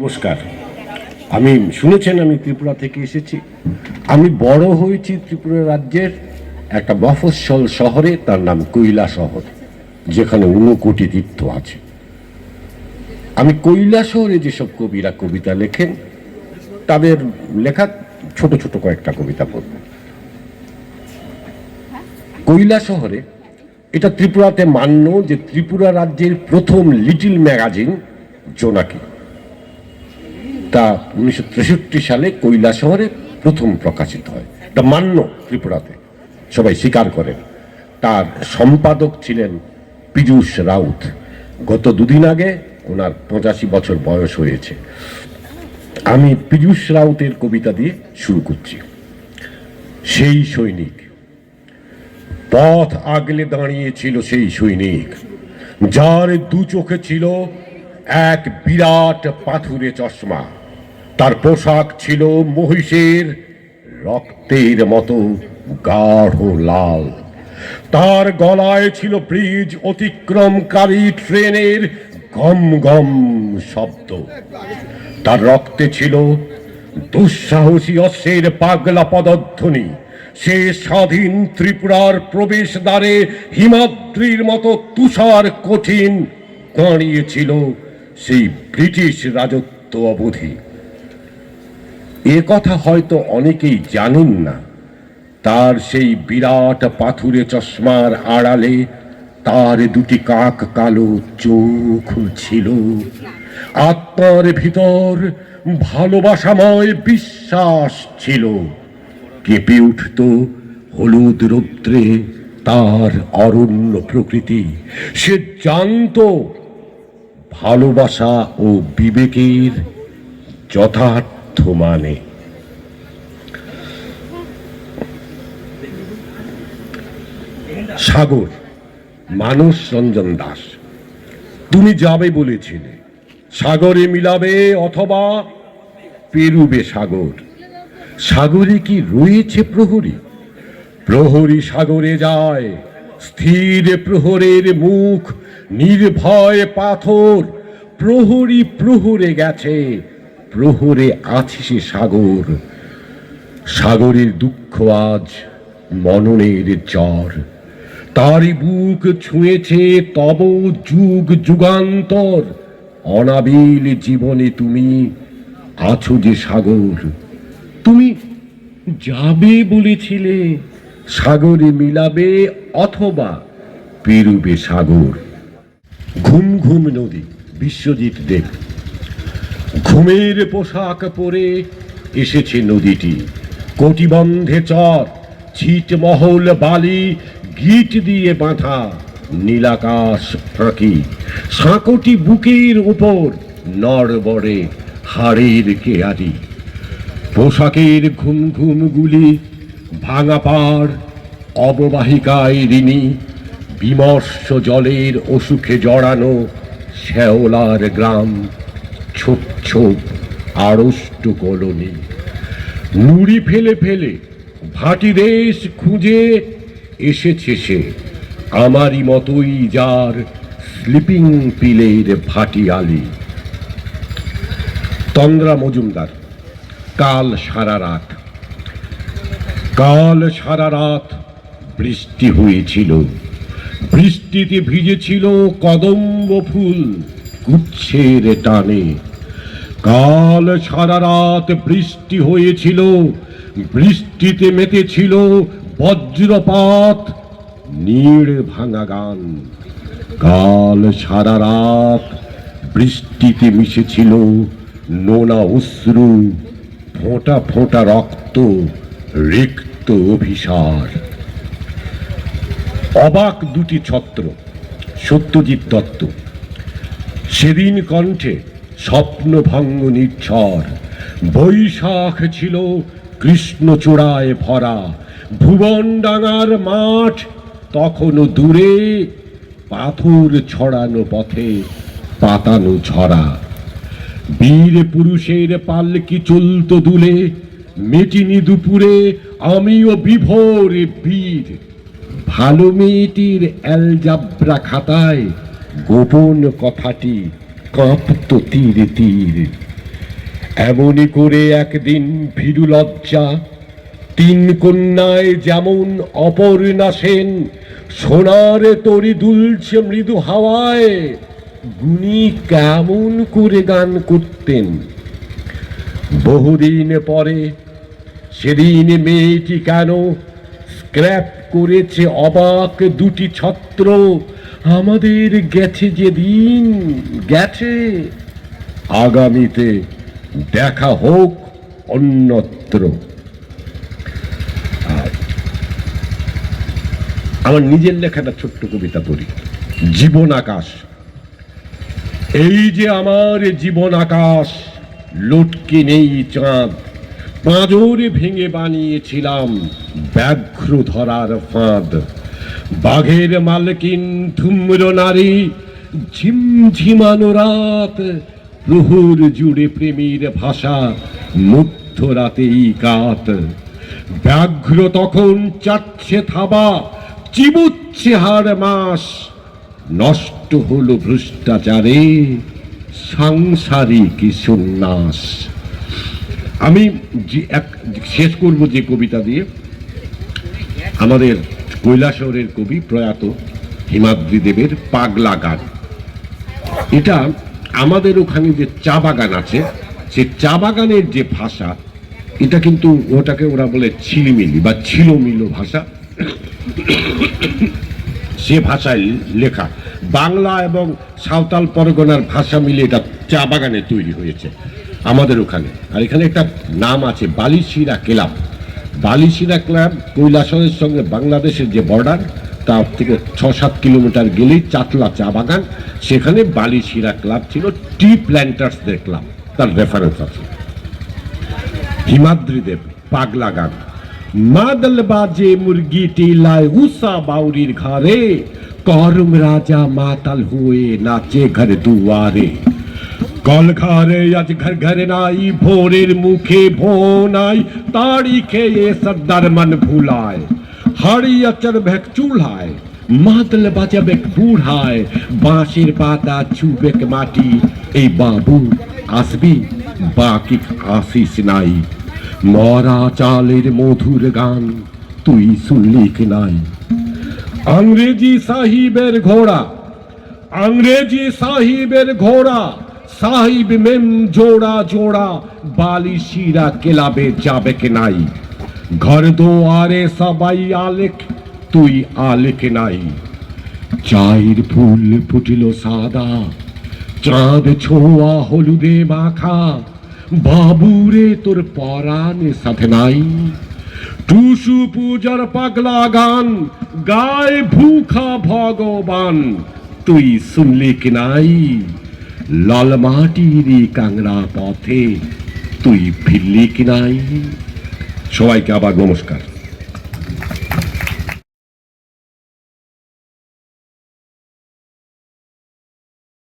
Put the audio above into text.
নমস্কার। আমি শুনেছেন, আমি ত্রিপুরা থেকে এসেছি। আমি বড় হয়েছি ত্রিপুরা রাজ্যের একটা মফস্বল শহরে, তার নাম কৈলা শহর, যেখানে ঊনকোটি তীর্থ আছে। আমি কৈলা শহরে যেসব কবিরা কবিতা লেখেন, তাদের লেখা ছোট ছোট কয়েকটা কবিতা পড়ব। কৈলা শহরে, এটা ত্রিপুরাতে মান্য যে ত্রিপুরা রাজ্যের প্রথম লিটিল ম্যাগাজিন, জোনাকি। তা উনিশশো তেষট্টি সালে কৈলা শহরে প্রথম প্রকাশিত হয়। এটা মান্য ত্রিপুরাতে। সবাই স্বীকার করেন। তার সম্পাদক ছিলেন পীযূষ রাউত। গত দুদিন আগে ওনার পঁচাশি বছর বয়স হয়েছে। আমি পীযূষ রাউতের কবিতা দিয়ে শুরু করছি। সেই সৈনিক। পথ আগলে দাঁড়িয়েছিল সেই সৈনিক। যার দু চোখে ছিল এক বিরাট পাথুরে চশমা। তার পোশাক ছিল মহিষের রক্তের মতো গাঢ় লাল। তার গলায় ছিল ব্রিজ অতিক্রমকারী ট্রেনের গম গম শব্দ। তার রক্তে ছিল দুঃসাহসী অশ্বের পাগলা পদধ্বনি। সে স্বাধীন ত্রিপুরার প্রবেশদ্বারে হিমাদ্রির মতো তুষার কঠিন দাঁড়িয়েছিল সেই ব্রিটিশ রাজত্ব অবধি। এ কথা হয়তো অনেকেই জানেন না। তার সেই বিরাট পাথুরে চশমার আড়ালে তার দুটি কাক কালো চোখ ছিল। আত্মার ভিতর ভালোবাসাময় বিশ্বাস ছিল। কেঁপে উঠত হলুদ রৌদ্রে তার অরণ্য প্রকৃতি। সে জানতো ভালোবাসা ও বিবেকের যথার্থ মানে সাগর মানস রঞ্জন দাস। তুমি যাবে বলেছিলে। সাগরে মিলাবে অথবা পেরুবে সাগর। সাগরে কি রয়েছে প্রহরী? প্রহরী সাগরে যায়, স্থির প্রহরের মুখ, নির্ভয় পাথর। প্রহরী প্রহরে গেছে প্রহরে আছে সে সাগর। সাগরের দুঃখ আজ মননের জ্বর। তারই বুক ছুঁয়েছে তব যুগ যুগান্তর। অনাবিল জীবনে তুমি আছো যে সাগর। তুমি যাবে বলেছিলে, সাগরে মিলাবে অথবা পেরুবে সাগর। ঘুম ঘুম নদী, বিশ্বজিৎ দেব। ঘুমের পোশাক পরে এসেছে নদীটি। কটিবন্ধে চর, ছিটমহল বালি, গিট দিয়ে বাঁধা নীলাকাশ ফাঁকি। সাঁকটি বুকের উপর নড়বড়ে হাড়ের কেয়ারি। পোশাকের ঘুম ঘুম গুলি, ভাঙা পাড়, অববাহিকায় ঋণী, বিমর্ষ জলের অসুখে জড়ানো শ্যাওলার গ্রাম। ছোপ ছোপ আড়ষ্ট কলোনি। নুড়ি ফেলে ফেলে ভাটি দেশ খুঁজে এসেছে সে আমারই মতোই যার স্লিপিং পিলের ভাটি আলি তন্দ্রা মজুমদার, কাল সারা রাত। কাল সারা রাত বৃষ্টি হয়েছিল। বৃষ্টিতে ভিজেছিল কদম্ব ফুল গুচ্ছের টানে। কাল সারা রাত বৃষ্টি হয়েছিল, বৃষ্টিতে মেতেছিল বজ্রপাত নীড় ভাঙা গান। কাল সারা রাত বৃষ্টিতে মিশেছিল নোনা অশ্রু, ফোঁটা ফোঁটা রক্ত, রিক্ত অভিসার। অবাক দুটি ছত্র, সত্যজিৎ দত্ত। সেদিন কণ্ঠে স্বপ্নভঙ্গ নির্ঝর। বৈশাখ ছিল কৃষ্ণচূড়ায় ভরা। ভুবনডাঙার মাঠ তখনও দূরে। পাথর ছড়ানো পথে পাতানো ঝরা। বীর পুরুষের পালকি চলত দুলে। মেটিনি দুপুরে আমিও বিভোর বীর। ভালো মেয়েটির অ্যালজাব্রা খাতায় গোপন কথাটি কাঁপত তীর তীর। এমনই করে একদিন ভীরু লজ্জা, তিন কন্যায় যেমন অপর্ণা সেন, সোনার তরি দুলছে মৃদু হাওয়ায়। গুনি কেমন করে গান করতেন। বহুদিন পরে সেদিন মেয়েটি কেন স্ক্র্যাপ করেছে অবাক দুটি ছত্র আমাদের গেছে যে দিন গেছে। আগামীতে দেখা হোক অন্যত্র। আমার নিজের লেখাটা ছোট্ট কবিতা পড়ি। জীবন আকাশ। এই যে আমার জীবন আকাশ, লটকে নেই চাঁদ। পাঁজরে ভেঙে বানিয়েছিলাম ব্যাঘ্র ধরার ফাঁদ। বাঘের মালকিন ধুম্র নারী, ঝিমঝিমানো রাত, প্রহুর জুড়ে প্রেমীর ভাষা মধ্যরাতেই কাত। ব্যাঘ্র তখন চাচ্ছে থাবা, চিবুচ্ছে হার মাস। নষ্ট হলো ভ্রষ্টাচারে সাংসারিক সন্ন্যাস। আমি যে এক শেষ করব যে কবিতা দিয়ে। আমাদের কৈলাসহরের কবি প্রয়াত হিমাদ্রি দেবের পাগলা গান। এটা আমাদের ওখানে যে চা বাগান আছে, সে চা বাগানের যে ভাষা, এটা কিন্তু ওটাকে ওরা বলে ছিলিমিলি বা ছিলোমিলো ভাষা। সে ভাষায় লেখা। বাংলা এবং সাঁওতাল পরগনার ভাষা মিলে এটা চা বাগানে তৈরি হয়েছে আমাদের ওখানে। আর এখানে একটা নাম আছে, বালিশিরা ক্লাব। বালিশিরা ক্লাব কৈলাসরের সঙ্গে বাংলাদেশের যে বর্ডার, তার থেকে ছ সাত কিলোমিটার গেলেই চাতলা চা বাগান। সেখানে বালিশিরা ক্লাব ছিল, টি প্ল্যান্টার্সদের ক্লাব, তার রেফারেন্স আছে। হিমাদ্রি দেব, পাগলা গান। মাদল বাজে মুরগি টিলায় উষা বাউরির ঘরে করম রাজা মাতাল হয়ে নাচে ঘর দুয়ারে। কল ঘরে আজ ঘর ঘর নাই, ভোরের মুখে ভো নাই তাড়ি খেয়ে সর্দার মন ভুলায়। হাড়ি আচর ভেক চুলহায় মাতল বাজাবেক বুড়ায় বাঁশের পাতা চুবেক মাটি, এই বাবু আসবি, বাকি আসিস নাই। মরা চালের মধুর গান তুই শুনলি কি নাই। আংরেজি সাহিবের ঘোড়া, আংরেজি সাহিবের ঘোড়া সাহিব মেম জোড়া জোড়া বালিশিরা কেলাবে যাবে কে নাই? ঘর দোয়ারে সবাই আলেক তুই আলেক নাই। চায়ের ফুল ফুটিল সাদা, চাঁদ ছোঁয়া হলুদে মাখা, বাবুরে তোর পরাণে সাথে নাই। টুসু পূজার পাগলা গান, গায় ভুখা ভগবান, তুই শুনলি কি নাই? লাল মাটির এই কাংড়া পথে তুই ফিরলি কি নাই? সবাইকে আবার নমস্কার।